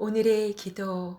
오늘의 기도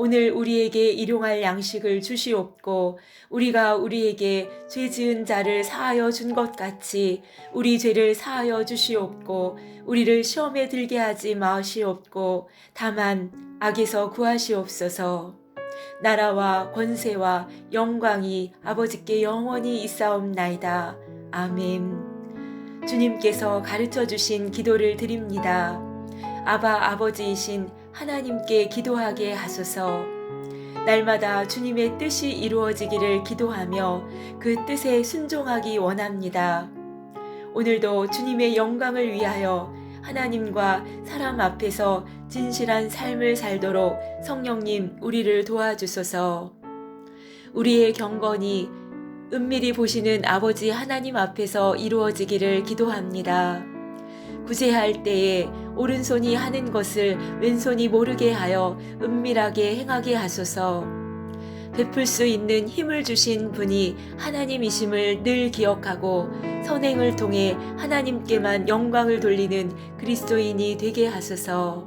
오늘 우리에게 일용할 양식을 주시옵고 우리가 우리에게 죄 지은 자를 사하여 준 것 같이 우리 죄를 사하여 주시옵고 우리를 시험에 들게 하지 마시옵고 다만 악에서 구하시옵소서. 나라와 권세와 영광이 아버지께 영원히 있사옵나이다. 아멘. 주님께서 가르쳐 주신 기도를 드립니다. 아바 아버지이신 하나님께 기도하게 하소서. 날마다 주님의 뜻이 이루어지기를 기도하며 그 뜻에 순종하기 원합니다. 오늘도 주님의 영광을 위하여 하나님과 사람 앞에서 진실한 삶을 살도록 성령님 우리를 도와주소서. 우리의 경건이 은밀히 보시는 아버지 하나님 앞에서 이루어지기를 기도합니다. 구제할 때에 오른손이 하는 것을 왼손이 모르게 하여 은밀하게 행하게 하소서. 베풀 수 있는 힘을 주신 분이 하나님이심을 늘 기억하고 선행을 통해 하나님께만 영광을 돌리는 그리스도인이 되게 하소서.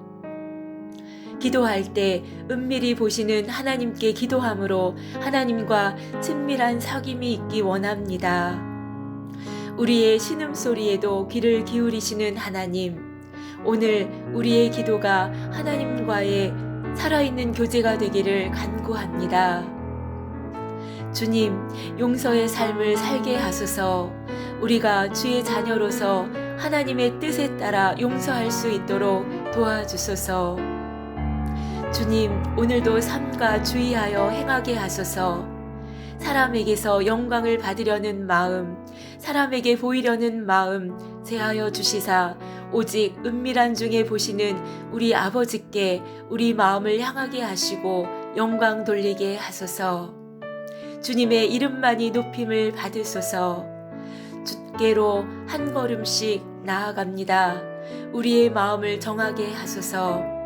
기도할 때 은밀히 보시는 하나님께 기도함으로 하나님과 친밀한 사귐이 있기 원합니다. 우리의 신음소리에도 귀를 기울이시는 하나님, 오늘 우리의 기도가 하나님과의 살아있는 교제가 되기를 간구합니다. 주님, 용서의 삶을 살게 하소서 우리가 주의 자녀로서 하나님의 뜻에 따라 용서할 수 있도록 도와주소서. 주님, 오늘도 삶과 주의하여 행하게 하소서. 사람에게서 영광을 받으려는 마음, 사람에게 보이려는 마음 제하여 주시사 오직 은밀한 중에 보시는 우리 아버지께 우리 마음을 향하게 하시고 영광 돌리게 하소서. 주님의 이름만이 높임을 받으소서. 주께로 한 걸음씩 나아갑니다. 우리의 마음을 정하게 하소서.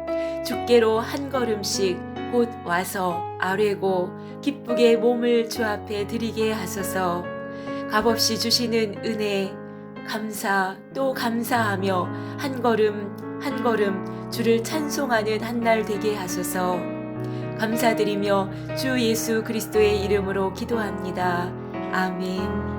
주께로 한 걸음씩 곧 와서 아뢰고 기쁘게 몸을 주 앞에 드리게 하소서. 값없이 주시는 은혜 감사 또 감사하며 한 걸음 한 걸음 주를 찬송하는 한 날 되게 하소서. 감사드리며 주 예수 그리스도의 이름으로 기도합니다. 아멘.